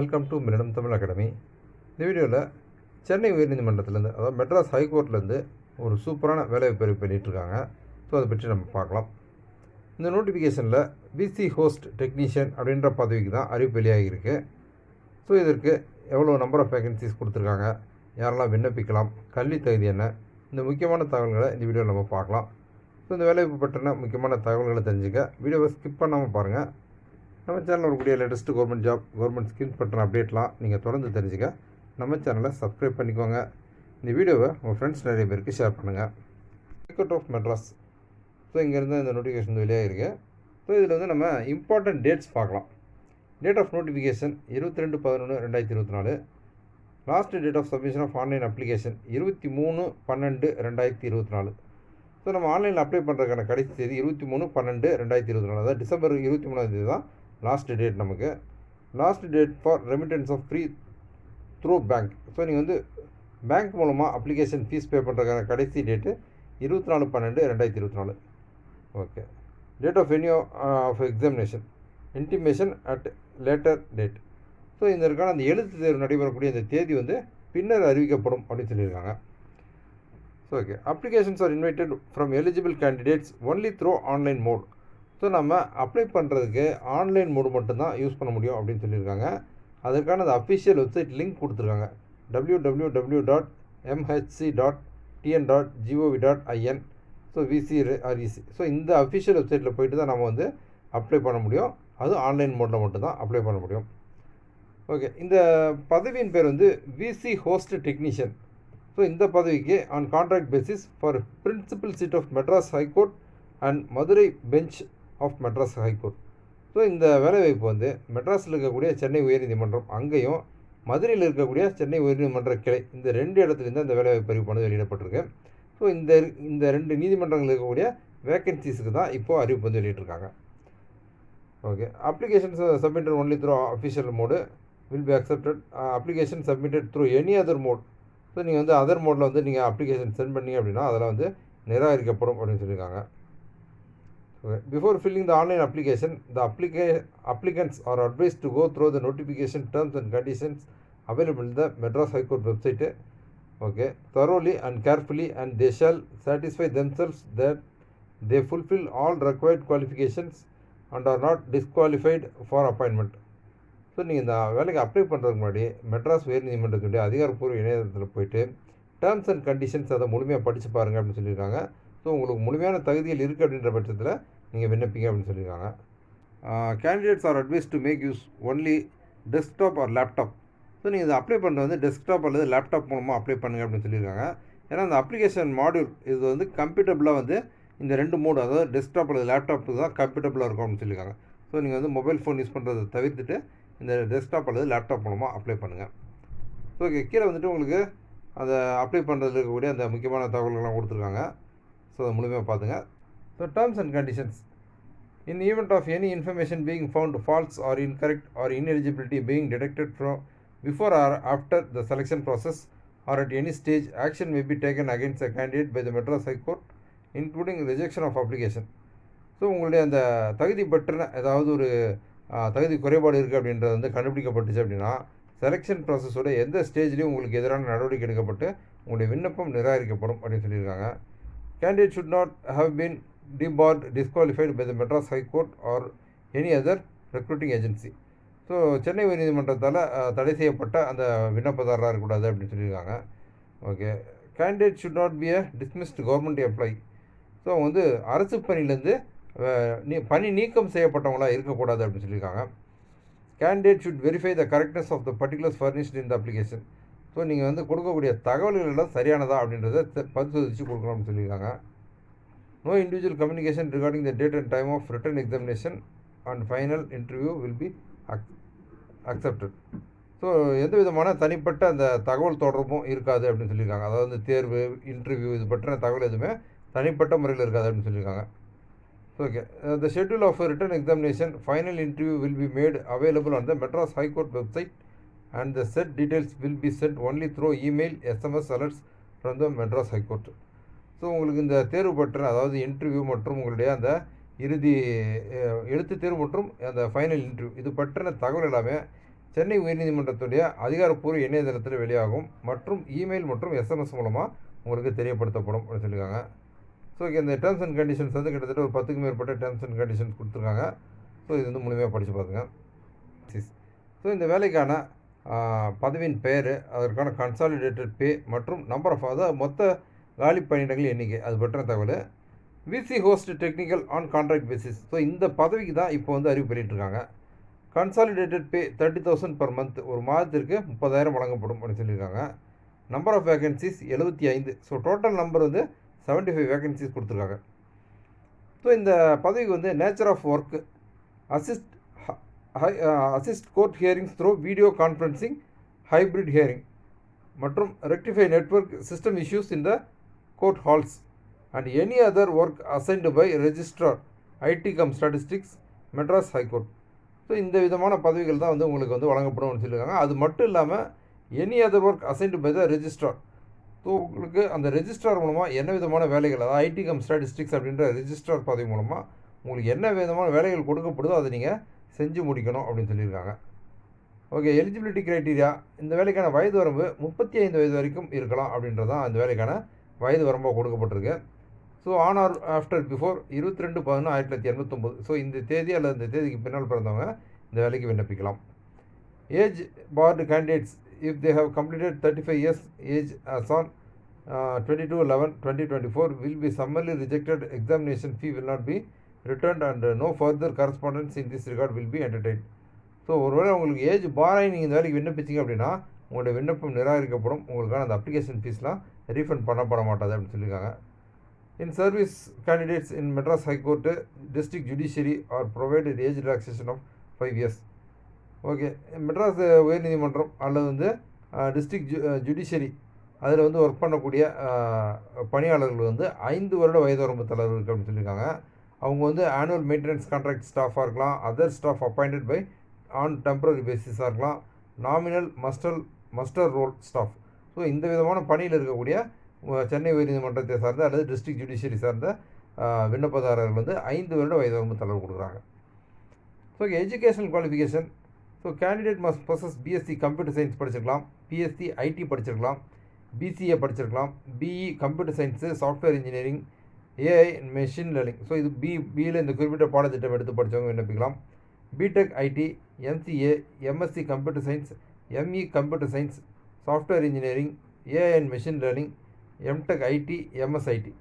Welcome to மிரடம் Tamil academy இந்த வீடியோவில் சென்னை உயர்நீதிமன்றத்திலேருந்து அதாவது மெட்ராஸ் ஹைகோர்ட்லேருந்து ஒரு சூப்பரான வேலைவாய்ப்பு அறிவிப்பு பண்ணிகிட்ருக்காங்க ஸோ அதை பற்றி நம்ம பார்க்கலாம். இந்த நோட்டிஃபிகேஷனில் பிசி ஹோஸ்ட் டெக்னீஷியன் அப்படின்ற பதவிக்கு தான் அறிவிப்பு வெளியாகியிருக்கு. ஸோ இதற்கு எவ்வளோ நம்பர் ஆஃப் வேகன்சிஸ் கொடுத்துருக்காங்க? யாரெல்லாம் விண்ணப்பிக்கலாம்? கல்வி தகுதி என்ன? இந்த முக்கியமான தகவல்களை இந்த வீடியோவில் நம்ம பார்க்கலாம். ஸோ இந்த வேலைவாய்ப்பு பற்றின முக்கியமான தகவல்களை தெரிஞ்சுக்க வீடியோவை ஸ்கிப் பண்ணாமல் பாருங்கள் நம்ம சேனலில் வரக்கூடிய latest government job government schemes பற்றின அப்டேட்லாம் நீங்கள் தொடர்ந்து தெரிஞ்சுக்க நம்ம சேனலை சப்ஸ்கிரைப் பண்ணிக்கோங்க. இந்த வீடியோவை உங்கள் ஃப்ரெண்ட்ஸ் நிறைய பேருக்கு ஷேர் பண்ணுங்கள் ஹைகோர்ட் ஆஃப் மெட்ராஸ் ஸோ இங்கேருந்து இந்த நோட்டிஃபிகேஷன் வெளியாக இருக்குது ஸோ இதில் வந்து நம்ம இம்பார்ட்டன்ட் டேட்ஸ் பார்க்கலாம். டேட் ஆஃப் நோட்டிஃபிகேஷன் இருபத்தி ரெண்டு பதினொன்று ரெண்டாயிரத்தி இருபத்தி நாலு. Last date of submission of online application இருபத்தி மூணு பன்னெண்டு ரெண்டாயிரத்தி இருபத்தி நாலு. ஸோ நம்ம ஆன்லைனில் அப்ளை பண்ணுறதுக்கான கடைசி தேதி இருபத்தி மூணு பன்னெண்டு ரெண்டாயிரத்தி இருபத்தி நாலு. அதாவது டிசம்பர் இருபத்தி மூணாம் தேதி தான். லாஸ்ட் டேட் நமக்கு. Last date for remittance of free through bank so நீங்கள் வந்து பேங்க் மூலமாக அப்ளிகேஷன் ஃபீஸ் பே பண்ணுறதுக்கான கடைசி டேட்டு இருபத்தி நாலு பன்னெண்டு ரெண்டாயிரத்தி இருபத்தி நாலு okay date of venue of examination intimation at later date so இதற்கான அந்த எழுத்து தேர்வு நடைபெறக்கூடிய இந்த தேதி வந்து பின்னர் அறிவிக்கப்படும் அப்படின்னு சொல்லியிருக்காங்க. So okay applications are invited from eligible candidates only through online mode so நம்ம அப்ளை பண்ணுறதுக்கு ஆன்லைன் மோடு மட்டும்தான் யூஸ் பண்ண முடியும் அப்படின்னு சொல்லியிருக்காங்க. அதற்கான அந்த அஃபிஷியல் வெப்சைட் லிங்க் கொடுத்துருக்காங்க. W W W dot MHC dot TN dot GOV dot IN so VC REC so இந்த அஃபிஷியல் வெப்சைட்டில் போயிட்டு தான் நம்ம வந்து அப்ளை பண்ண முடியும். அது ஆன்லைன் மோடில் மட்டும்தான் அப்ளை பண்ண முடியும். ஓகே இந்த பதவியின் பேர் வந்து விசி ஹோஸ்ட் டெக்னீஷியன் ஸோ இந்த பதவிக்கு on contract basis for principal seat of Madras high court and Madurai bench of Madras high court so இந்த வேலைவாய்ப்பு வந்து மெட்ராஸில் இருக்கக்கூடிய சென்னை உயர்நீதிமன்றம் அங்கேயும் மதுரையில் இருக்கக்கூடிய சென்னை உயர்நீதிமன்ற கிளை இந்த ரெண்டு இடத்துலேருந்து அந்த வேலைவாய்ப்பு அறிவிப்பானது வெளியிடப்பட்டிருக்கு. ஸோ இந்த இந்த ரெண்டு நீதிமன்றங்கள் இருக்கக்கூடிய வேக்கன்சிஸுக்கு தான் இப்போது அறிவிப்பு வந்து வெளியிட்டிருக்காங்க. Okay applications submitted only through official mode will be accepted application submitted through any other mode so நீங்கள் வந்து அதர் மோடில் வந்து நீங்கள் அப்ளிகேஷன் சென்ட் பண்ணீங்க அப்படின்னா அதெல்லாம் வந்து நிராகரிக்கப்படும் அப்படின்னு சொல்லியிருக்காங்க. Before filling the online application the applica applicants are advise to go through the notification terms and conditions available the Madras high court website okay thoroughly and carefully and they shall satisfy themselves that they fulfil all required qualifications and are not disqualified for appointment so நீங்கள் இந்த வேலைக்கு apply பண்ணுறதுக்கு முன்னாடி மெட்ராஸ் உயர்நீதிமன்றத்துடைய அதிகாரப்பூர்வ இணையதளத்தில் போயிட்டு terms and conditions அதை முழுமையாக படித்து பாருங்கள் அப்படின்னு சொல்லியிருக்காங்க. ஸோ உங்களுக்கு முழுமையான தகுதிகள் இருக்குது அப்படின்ற பட்சத்தில் நீங்கள் விண்ணப்பிங்க அப்படின்னு சொல்லியிருக்காங்க. Candidates are advise to make use only desktop or laptop so நீங்கள் இதை அப்ளை பண்ணுறது வந்து டெஸ்க்டாப் அல்லது லேப்டாப் மூலமாக அப்ளை பண்ணுங்க அப்படின்னு சொல்லியிருக்காங்க. ஏன்னா அந்த அப்ளிகேஷன் மாடியூல் இது வந்து கம்ப்யூட்டபிளாக வந்து இந்த ரெண்டு மூடு அதாவது டெஸ்க்டாப் அல்லது லேப்டாப்பு தான் கம்ப்யூட்டபிளாக இருக்கும் அப்படின்னு சொல்லியிருக்காங்க. ஸோ நீங்கள் வந்து மொபைல் ஃபோன் யூஸ் பண்ணுறதை தவிர்த்துட்டு இந்த டெஸ்க்டாப் அல்லது லேப்டாப் மூலமாக அப்ளை பண்ணுங்கள் ஸோ ஓகே கீழே வந்துட்டு உங்களுக்கு அதை அப்ளை பண்ணுறதுல இருக்கக்கூடிய அந்த முக்கியமான தகவல்கள்லாம் கொடுத்துருக்காங்க. ஸோ அதை முழுமையாக பார்த்துங்க so terms and conditions in event of any information being found false or incorrect or ineligibility being detected fro before or after the selection process or at any stage action may be taken against a candidate by the Madras high court including rejection of application so உங்களுடைய அந்த தகுதி பற்றின ஏதாவது ஒரு தகுதி குறைபாடு இருக்குது அப்படின்றது வந்து கண்டுபிடிக்கப்பட்டுச்சு அப்படின்னா செலெக்ஷன் ப்ராசஸோட எந்த ஸ்டேஜ்லேயும் உங்களுக்கு எதிரான நடவடிக்கை எடுக்கப்பட்டு உங்களுடைய விண்ணப்பம் நிராகரிக்கப்படும் அப்படின்னு சொல்லியிருக்காங்க. Candidate should not have been debarred disqualified by the Madras high court or any other recruiting agency so Chennai உயர்நீதிமன்றத்தால் தடை செய்யப்பட்ட அந்த விண்ணப்பதாரராக இருக்கக்கூடாது அப்படின்னு சொல்லியிருக்காங்க. Okay. Candidate should not be a dismissed government employee so அவங்க வந்து அரசு பணியிலேருந்து நீ பணி நீக்கம் செய்யப்பட்டவங்களாக இருக்கக்கூடாது அப்படின்னு சொல்லியிருக்காங்க. Candidate should verify the correctness of the particulars furnished in the application so நீங்கள் வந்து கொடுக்கக்கூடிய தகவல்கள் எல்லாம் சரியானதா அப்படின்றத பரிசோதித்து கொடுக்கணும்னு சொல்லியிருக்காங்க. No individual communication regarding the date and time of written examination and final interview will be ack accepted so எந்த விதமான தனிப்பட்ட அந்த தகவல் தொடர்பும் இருக்காது அப்படின்னு சொல்லியிருக்காங்க. அதாவது வந்து தேர்வு இன்டர்வியூ இது பற்றின தகவல் எதுவுமே தனிப்பட்ட முறையில் இருக்காது அப்படின்னு சொல்லியிருக்காங்க. Okay the schedule of written examination final interview will be made available on the Madras high court website and the said details will be sent only through email SMS alerts from the Madras high court so உங்களுக்கு இந்த தேர்வு பற்றின அதாவது interview மற்றும் உங்களுடைய அந்த இறுதி எழுத்து தேர்வு மற்றும் அந்த ஃபைனல் இன்டர்வியூ இது பற்றின தகவல் எல்லாமே சென்னை உயர்நீதிமன்றத்துடைய அதிகாரப்பூர்வ இணையதளத்தில் வெளியாகும் மற்றும் இமெயில் மற்றும் எஸ்எம்எஸ் மூலமாக உங்களுக்கு தெரியப்படுத்தப்படும் அப்படின்னு சொல்லியிருக்காங்க. ஸோ இந்த டேர்ம்ஸ் அண்ட் கண்டிஷன்ஸ் வந்து கிட்டத்தட்ட ஒரு பத்துக்கும் மேற்பட்ட டேர்ம்ஸ் அண்ட் கண்டிஷன்ஸ் கொடுத்துருக்காங்க. ஸோ இது வந்து முழுமையாக படித்து பார்த்துங்க ஸோ இந்த வேலைக்கான பதவியின் பெயர் அதற்கான கன்சாலிடேட்டட் பே மற்றும் நம்பர் ஆஃப் அதாவது மொத்த காலி பணியிடங்கள் எண்ணிக்கை அது பற்றின தகவல். VC host technical on contract basis so இந்த பதவிக்கு தான் இப்போ வந்து அறிவு பண்ணிகிட்ருக்காங்க consolidated pay thirty thousand per month ஒரு மாதத்திற்கு முப்பதாயிரம் வழங்கப்படும் அப்படின்னு சொல்லியிருக்காங்க. நம்பர் ஆஃப் வேகன்சிஸ் எழுபத்தி ஐந்து. ஸோ டோட்டல் நம்பர் வந்து செவன்ட்டி ஃபைவ் வேகன்சிஸ் கொடுத்துருக்காங்க. ஸோ இந்த பதவிக்கு வந்து nature of work assist assist court hearings through video conferencing hybrid hearing மற்றும் rectify network system issues in the court halls and any other work assigned by registrar IT cum statistics Madras high court so இந்த விதமான பதவிகள் தான் வந்து உங்களுக்கு வந்து வழங்கப்படும்னு சொல்லியிருக்காங்க. அது மட்டும் இல்லாமல் any other work assigned by the registrar so உங்களுக்கு அந்த ரெஜிஸ்ட்ரார் மூலமாக என்ன விதமான வேலைகள் அதாவது ஐடி கம் ஸ்டாட்டிஸ்டிக்ஸ் அப்படின்ற ரெஜிஸ்ட்ரார் பதவி மூலமாக உங்களுக்கு என்ன விதமான வேலைகள் கொடுக்கப்படுதோ அதை நீங்கள் செஞ்சு முடிக்கணும் அப்படின்னு சொல்லியிருக்காங்க. ஓகே எலிஜிபிலிட்டி க்ரைட்டீரியா இந்த வேலைக்கான வயது வரம்பு முப்பத்தி ஐந்து வயது வரைக்கும் இருக்கலாம் அப்படின்றது தான் அந்த வேலைக்கான வயது வரம்பாக கொடுக்கப்பட்டிருக்கு. So on or after before இருபத்தி ரெண்டு பதினொன்று ஆயிரத்தி தொள்ளாயிரத்தி எண்பத்தொம்போது. ஸோ இந்த தேதி அல்லது இந்த தேதிக்கு பின்னால் பிறந்தவங்க இந்த வேலைக்கு விண்ணப்பிக்கலாம். Age barred candidates if they have completed thirty five years age as on twenty two eleven twenty twenty four will be summarily rejected examination fee will not be return and no further correspondence in this regard will be entertain so ஒருவேளை உங்களுக்கு age பாராய் நீங்கள் இந்த வேலைக்கு விண்ணப்பிச்சிங்க அப்படின்னா உங்களுடைய விண்ணப்பம் நிராகரிக்கப்படும். உங்களுக்கான அந்த அப்ளிகேஷன் ஃபீஸ்லாம் ரீஃபண்ட் பண்ணப்பட மாட்டாது அப்படின்னு சொல்லியிருக்காங்க. In service candidates in Madras high court district judiciary are provided age relaxation of five years okay Madras உயர்நீதிமன்றம் அல்லது வந்து டிஸ்ட்ரிக்ட் ஜு ஜுடிஷியரி அதில் வந்து ஒர்க் பண்ணக்கூடிய uh, பணியாளர்கள் வந்து ஐந்து வருட வயது வரம்பு தளர்வு இருக்குது அப்படின்னு சொல்லியிருக்காங்க. அவங்க வந்து ஆனுவல் மெயின்டெனன்ஸ் கான்ட்ராக்ட் ஸ்டாஃபாக இருக்கலாம் other staff appointed by on temporary பேசிஸாக இருக்கலாம். Nominal muster muster roll staff so இந்த விதமான பணியில் இருக்கக்கூடிய சென்னை உயர்நீதிமன்றத்தை சார்ந்த அல்லது டிஸ்ட்ரிக்ட் ஜுடிஷியரி சார்ந்த விண்ணப்பதாரர்கள் வந்து ஐந்து வருட வயது வரம்பு தளர்வு கொடுக்குறாங்க. So educational qualification so candidate must process BSc computer science படிச்சிருக்கலாம். BSc IT படிச்சிருக்கலாம். BCA படிச்சிருக்கலாம். BE computer science software engineering AI machine learning so இது பி பியில் இந்த குறிப்பிட்ட பாடத்திட்டம் எடுத்து படித்தவங்க விண்ணப்பிக்கலாம் BTech IT MCA MSc computer science ME computer science software engineering AI and machine learning MTech IT MSIT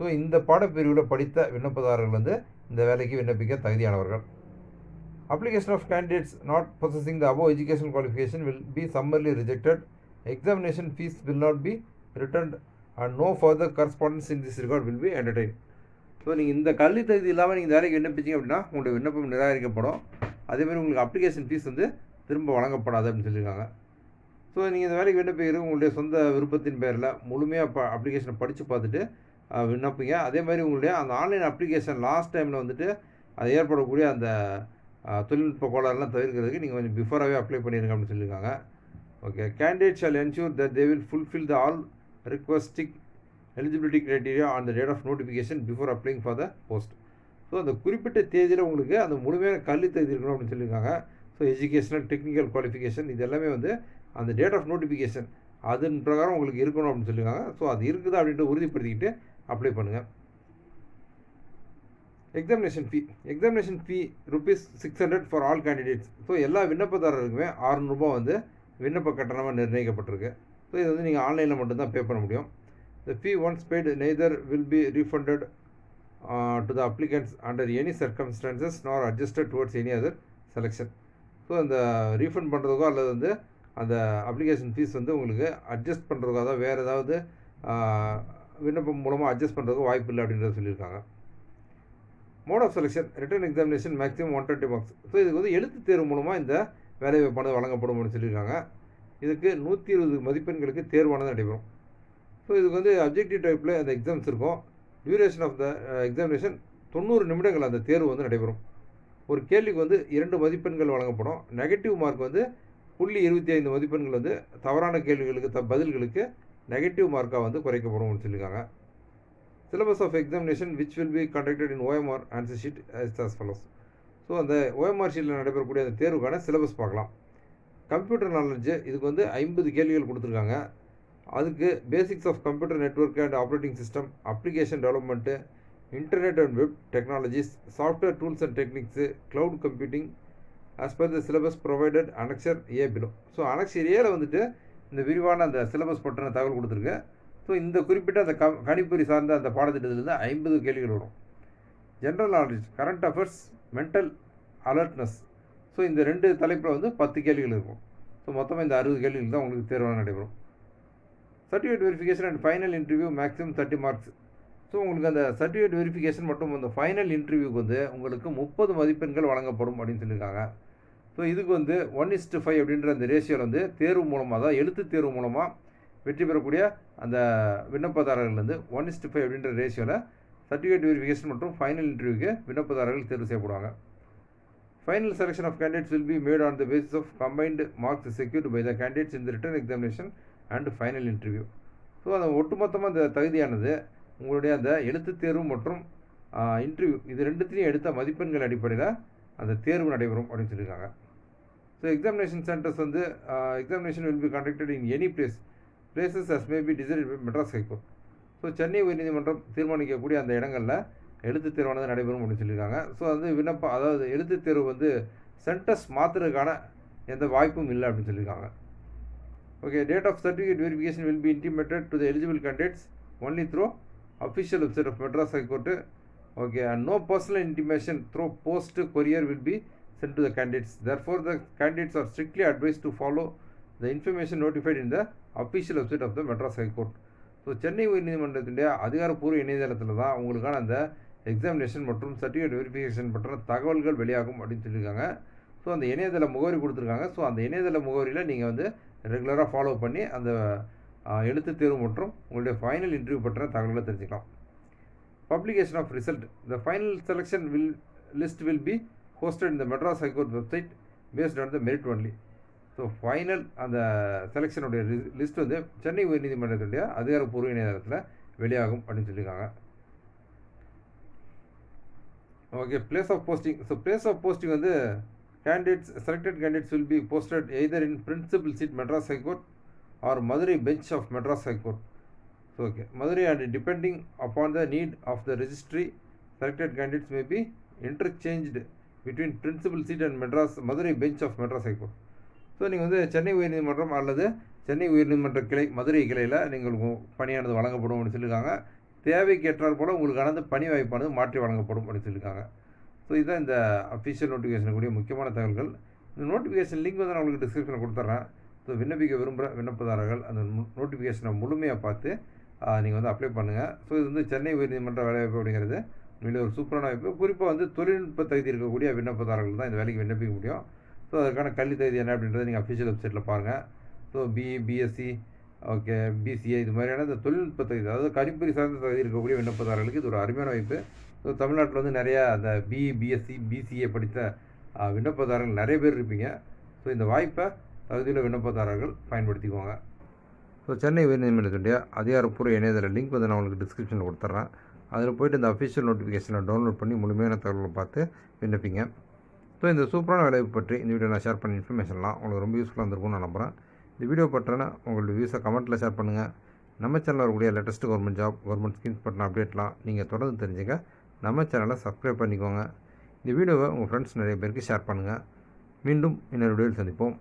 so இந்த பாடப்பிரிவில் படித்த விண்ணப்பதாரர்கள் வந்து இந்த வேலைக்கு விண்ணப்பிக்க தகுதியானவர்கள். Application of candidates not processing the above education qualification will be summarily rejected examination fees will not be returned and no further correspondence in this regard will be entertain so நீங்கள் இந்த கல்வி தகுதி இல்லாமல் நீங்கள் இந்த வேலைக்கு விண்ணப்பிச்சிங்க அப்படின்னா உங்களுடைய விண்ணப்பம் நிராகரிக்கப்படும். அதேமாதிரி உங்களுக்கு அப்ளிகேஷன் ஃபீஸ் வந்து திரும்ப வழங்கப்படாது அப்படின்னு சொல்லியிருக்காங்க. ஸோ நீங்கள் இந்த வேலைக்கு விண்ணப்பிக்கிறது உங்களுடைய சொந்த விருப்பத்தின் பேரில் முழுமையாக ப அப்ளிகேஷனை படித்து பார்த்துட்டு விண்ணப்பிங்க. அதே மாதிரி உங்களுடைய அந்த ஆன்லைன் அப்ளிகேஷன் லாஸ்ட் டைமில் வந்துட்டு அது ஏற்படக்கூடிய அந்த தொழில்நுட்ப கோளாறுலாம் தவிர்க்கிறதுக்கு நீங்கள் கொஞ்சம் பிஃபோராகவே அப்ளை பண்ணிடுங்க அப்படின்னு சொல்லியிருக்காங்க. Okay candidate shall ensure that they will fulfil the all requisite eligibility criteria on the date of notification before applying for the post so அந்த குறிப்பிட்ட தேதியில் உங்களுக்கு அந்த முழுமையான கல்வி தகுதி இருக்கணும் அப்படின்னு சொல்லியிருக்காங்க. ஸோ எஜுகேஷனல் டெக்னிக்கல் குவாலிஃபிகேஷன் இது எல்லாமே வந்து அந்த டேட் ஆஃப் நோட்டிஃபிகேஷன் அதன் பிரகாரம் உங்களுக்கு இருக்கணும் அப்படின்னு சொல்லியிருக்காங்க. ஸோ அது இருக்குதா அப்படின்ட்டு உறுதிப்படுத்திக்கிட்டு அப்ளை பண்ணுங்கள் examination fee examination fee rupees six hundred for all candidates so எல்லா விண்ணப்பதாரருக்குமே ஆறுநூறுபா வந்து விண்ணப்ப கட்டணமாக நிர்ணயிக்கப்பட்டிருக்கு. ஸோ இது வந்து நீங்கள் ஆன்லைனில் மட்டும்தான் பே பண்ண முடியும். The fee once paid neither will be refunded to the applicants under any circumstances nor adjusted towards any other selection so அந்த ரீஃபண்ட் பண்ணுறதுக்கோ அல்லது வந்து அந்த அப்ளிகேஷன் ஃபீஸ் வந்து உங்களுக்கு அட்ஜஸ்ட் பண்ணுறதுக்கோ அதாவது வேறு ஏதாவது uh, விண்ணப்பம் மூலமாக அட்ஜஸ்ட் பண்ணுறதுக்கு வாய்ப்பு இல்லை அப்படின்றத சொல்லியிருக்காங்க. Mode of selection written examination maximum one twenty marks so இதுக்கு வந்து எழுத்து தேர்வு மூலமாக இந்த வேலைவாய்ப்பானது வழங்கப்படும் அப்படின்னு சொல்லியிருக்காங்க. இதுக்கு நூற்றி இருபது மதிப்பெண்களுக்கு தேர்வானது நடைபெறும். ஸோ இதுக்கு வந்து அப்ஜெக்டிவ் டைப்பில் அந்த எக்ஸாம்ஸ் இருக்கும். டியூரேஷன் ஆஃப் த எக்ஸாமினேஷன் தொண்ணூறு நிமிடங்கள் அந்த தேர்வு வந்து நடைபெறும். ஒரு கேள்விக்கு வந்து இரண்டு மதிப்பெண்கள் வழங்கப்படும். நெகட்டிவ் மார்க் வந்து புள்ளி இருபத்தி ஐந்து மதிப்பெண்கள் வந்து தவறான கேள்விகளுக்கு த பதில்களுக்கு நெகட்டிவ் மார்க்காக வந்து குறைக்கப்படும் சொல்லியிருக்காங்க. Syllabus of examination which will be conducted in OMR answer sheet as as so அந்த ஓஎம்ஆர் ஷீட்டில் நடைபெறக்கூடிய அந்த தேர்வுக்கான சிலபஸ் பார்க்கலாம். கம்ப்யூட்டர் நாலேஜ் இதுக்கு வந்து ஐம்பது கேள்விகள் கொடுத்துருக்காங்க. அதுக்கு basics of computer network and operating system application development internet and web technologies software tools and techniques cloud computing as per the syllabus provided annexure A below so annexure ஏல வந்துட்டு இந்த விரிவான அந்த சிலபஸ் பற்றின தகவல் கொடுத்துருக்கு. ஸோ இந்த குறிப்பிட்ட அந்த க கணிப்பொறி சார்ந்த அந்த பாடத்திட்டத்திலிருந்து ஐம்பது கேள்விகள் வரும். General knowledge current affairs mental alertness so இந்த ரெண்டு தலைப்பில் வந்து பத்து கேள்விகள் இருக்கும். ஸோ மொத்தமாக இந்த அறுபது கேள்விகள் தான் உங்களுக்கு தேர்வாக நடைபெறும். Certificate verification and final interview maximum thirty marks so உங்களுக்கு அந்த சர்டிஃபிகேட் வெரிஃபிகேஷன் மற்றும் அந்த ஃபைனல் இன்டர்வியூக்கு வந்து உங்களுக்கு முப்பது மதிப்பெண்கள் வழங்கப்படும் அப்படின்னு சொல்லியிருக்காங்க. ஸோ இதுக்கு வந்து ஒன் இஸ்டு ஃபைவ் அப்படின்ற அந்த ரேஷியோவில் வந்து தேர்வு மூலமாக தான் எழுத்து தேர்வு மூலமாக வெற்றி பெறக்கூடிய அந்த விண்ணப்பதாரர்கள் வந்து ஒன் இஸ்டு ஃபைவ் அப்படின்ற ரேஷியோவில் சர்டிஃபிகேட் வெரிஃபிகேஷன் மற்றும் ஃபைனல் இன்டர்வியூக்கு விண்ணப்பதாரர்கள் தேர்வு செய்யப்படுவாங்க. Final selection of candidates will be made on the basis of combined marks secured by the candidates in the written examination and final interview so அந்த ஒட்டுமொத்தமாக அந்த தகுதியானது. உங்களுடைய அந்த எழுத்துத் தேர்வு மற்றும் இன்டர்வியூ இது ரெண்டுத்திலையும் எடுத்த மதிப்பெண்கள் அடிப்படையில் அந்த தேர்வு நடைபெறும் அப்படின்னு சொல்லியிருக்காங்க. ஸோ எக்ஸாமினேஷன் சென்டர்ஸ் வந்து examination will be conducted in any place places as may be decide Madras high court so Chennai உயர்நீதிமன்றம் தீர்மானிக்கக்கூடிய அந்த இடங்களில் எழுத்துத் தேர்வானது நடைபெறும் அப்படின்னு சொல்லியிருக்காங்க. ஸோ வந்து விண்ணப்பம் அதாவது எழுத்துத் தேர்வு வந்து சென்டர்ஸ் மாற்றுறதுக்கான எந்த வாய்ப்பும் இல்லை அப்படின்னு சொல்லியிருக்காங்க. Okay date of certificate verification will be intimated to the eligible candidates only through official website of Madras high court okay and no personal intimation through post courier will be sent to the candidates there the the candidates are strictly advise to follow the information notified in the official website of the Madras high court so Chennai உயர்நீதிமன்றத்தினுடைய அதிகாரப்பூர்வ இணையதளத்தில் தான் உங்களுக்கான அந்த examination மற்றும் certificate verification பற்றின தகவல்கள் வெளியாகும் அப்படின்னு சொல்லியிருக்காங்க. ஸோ அந்த இணையதள முகவரி கொடுத்துருக்காங்க. ஸோ அந்த இணையதள முகவரியில் நீங்கள் வந்து ரெகுலராக ஃபாலோ பண்ணி அந்த எழுத்து தேர்வு மற்றும் உங்களுடைய ஃபைனல் இன்டர்வியூ பற்றின தகவல்களை தெரிஞ்சுக்கலாம். Publication of result the final selection will list will be hosted இந்த Madras high court website based on the merit only so final அந்த செலெக்ஷனுடைய லிஸ்ட் வந்து சென்னை உயர்நீதிமன்றத்துடைய அதிகாரப்பூர்வ இணையதளத்தில் வெளியாகும் அப்படின்னு சொல்லியிருக்காங்க. Okay place of posting so place of posting வந்து candidates selected candidates will be posted either in principal seat Madras high court or Madurai bench of Madras high court so okay Madurai and depending upon the need of the registry selected candidates may be interchanged between principal seat and Madras Madurai bench of Madras high court so நீங்கள் வந்து சென்னை உயர்நீதிமன்றம் அல்லது சென்னை உயர்நீதிமன்ற கிளை மதுரை கிளையில் நீங்கள் பணியானது வழங்கப்படும் அப்படின்னு சொல்லியிருக்காங்க. தேவைக்கு ஏற்றால் போல் உங்களுக்கானது பணி வாய்ப்பானது மாற்றி வழங்கப்படும் அப்படின்னு சொல்லியிருக்காங்க. ஸோ இதுதான் இந்த அஃபிஷியல் நோட்டிஃபிகேஷனுக்குரிய முக்கியமான தகவல்கள். இந்த நோட்டிஃபிகேஷன் லிங்க் வந்து நான் உங்களுக்கு டிஸ்கிரிப்ஷனில் கொடுத்துட்றேன் ஸோ விண்ணப்பிக்க விரும்புகிற விண்ணப்பதாரர்கள் அந்த நோட்டிஃபிகேஷனை முழுமையாக பார்த்து நீங்கள் வந்து அப்ளை பண்ணுங்கள் ஸோ இது வந்து சென்னை உயர்நீதிமன்ற வேலைவாய்ப்பு அப்படிங்கிறது. உண்மையிலே ஒரு சூப்பரான வாய்ப்பு குறிப்பாக வந்து தொழில்நுட்ப தகுதி இருக்கக்கூடிய விண்ணப்பதாரர்கள் தான் இந்த வேலைக்கு விண்ணப்பிக்க முடியும். ஸோ அதற்கான கல்வி தகுதி என்ன அப்படின்றத நீங்கள் அஃபிஷியல் வெப்சைட்டில் பாருங்கள் so BE BSc okay BCA இது மாதிரியான இந்த தொழில்நுட்பத்தை அதாவது கணிப்பொறி சார்ந்த தகுதி இருக்கக்கூடிய விண்ணப்பதாரர்களுக்கு இது ஒரு அருமையான வாய்ப்பு. ஸோ தமிழ்நாட்டில் வந்து நிறையா அந்த பிஇ பிஎஸ்சி பிசிஏ படித்த விண்ணப்பதாரர்கள் நிறைய பேர் இருப்பீங்க. ஸோ இந்த வாய்ப்பை தகுதியுள்ள விண்ணப்பதாரர்கள் பயன்படுத்திக்குவாங்க. ஸோ சென்னை உயர்நீதிமன்றத்துடைய அதிகாரப்பூர்வ இணையதள லிங்க் வந்து நான் உங்களுக்கு டிஸ்கிரிப்ஷனில் கொடுத்துட்றேன். அதில் போய்ட்டு இந்த அஃபிஷியல் நோட்டிஃபிகேஷனை டவுன்லோட் பண்ணி முழுமையான தகவலை பார்த்து விண்ணப்பிங்க. ஸோ இந்த சூப்பரான வேலையை பற்றி இந்த வீடியோ நான் ஷேர் பண்ண இன்ஃபர்மேஷன்லாம் உங்களுக்கு ரொம்ப யூஸ்ஃபுல்லாக இருந்திருக்கும்னு நான் நம்புகிறேன் இந்த வீடியோ பற்றின உங்களுடைய வியூஸை கமெண்ட்டில் ஷேர் பண்ணுங்கள் நம்ம சேனலில் வரக்கூடிய latest government job government schemes பற்றின அப்டேட்லாம் நீங்கள் தொடர்ந்து தெரிஞ்சுக்க நம்ம சேனலை சப்ஸ்கிரைப் பண்ணிக்கோங்க. இந்த வீடியோவை உங்கள் ஃப்ரெண்ட்ஸ் நிறைய பேருக்கு ஷேர் பண்ணுங்கள் மீண்டும் இன்னொரு வீடியோவில் சந்திப்போம்.